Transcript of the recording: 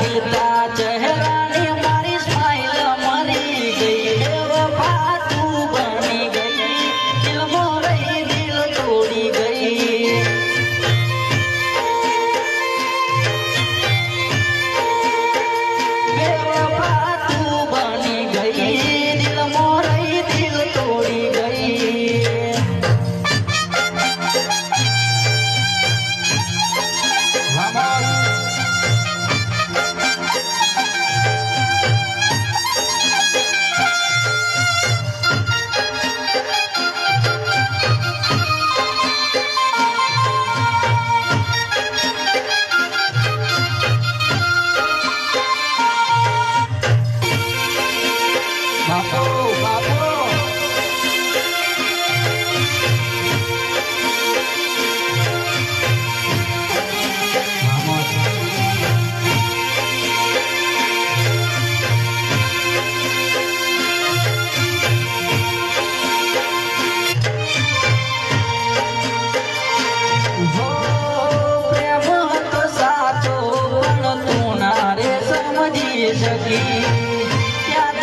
Only તું ના રે સમજી શકી ત્યાં